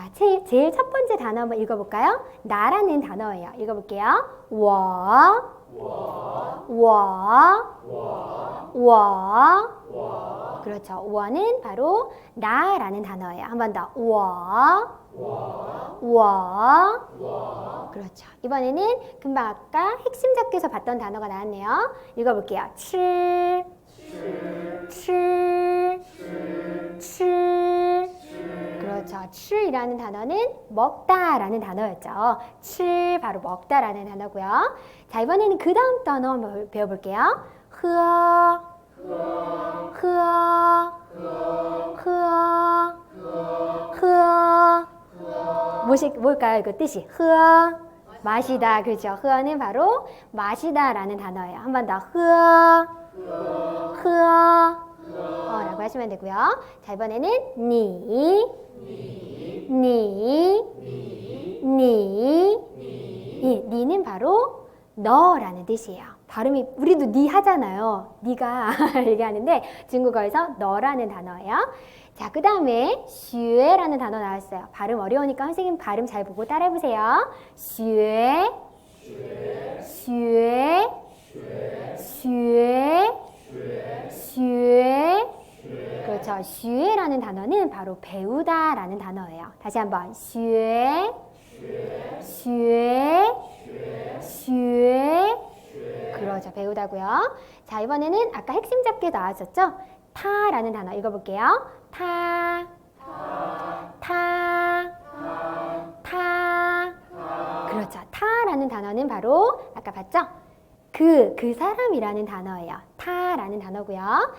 자, 제일, 제일 첫 번째 단어 한번 읽어볼까요? 나라는 단어예요. 읽어볼게요. 워, 워, 워, 워. 그렇죠. 워는 바로 나라는 단어예요. 한 번 더. 워, 워. 그렇죠. 이번에는 금방 아까 핵심 작기에서 봤던 단어가 나왔네요. 읽어볼게요. 칠, 칠. 그렇죠. 추이라는 단어는 먹다라는 단어였죠. 칠 바로 먹다라는 단어고요. 자 이번에는 그 다음 단어 한번 배워볼게요. 흐어 흐어 흐어 흐어 무엇이 뭘까요? 이거 뜻이 흐어 마시다 그렇죠. 흐어는 바로 마시다라는 단어예요. 한 번 더 흐어 흐어 하시면 되고요. 자, 이번에는 니, 니, 니, 이 니는 바로 너라는 뜻이에요. 발음이 우리도 니 하잖아요. 니가 얘기하는데 중국어에서 너라는 단어예요. 자, 그 다음에 슈에라는 단어 나왔어요. 발음 어려우니까 선생님 발음 잘 보고 따라해 보세요. 슈에, 슈에, 슈에, 슈에. 그렇죠. 슈에라는 단어는 바로 배우다라는 단어예요. 다시 한번 슈에, 슈에, 슈에. 그렇죠. 배우다고요. 자, 이번에는 아까 핵심 잡기에 나왔었죠? 타라는 단어 읽어볼게요. 타, 타, 타. 그렇죠. 타라는 단어는 바로 아까 봤죠? 그, 그 사람이라는 단어예요. 타라는 단어고요.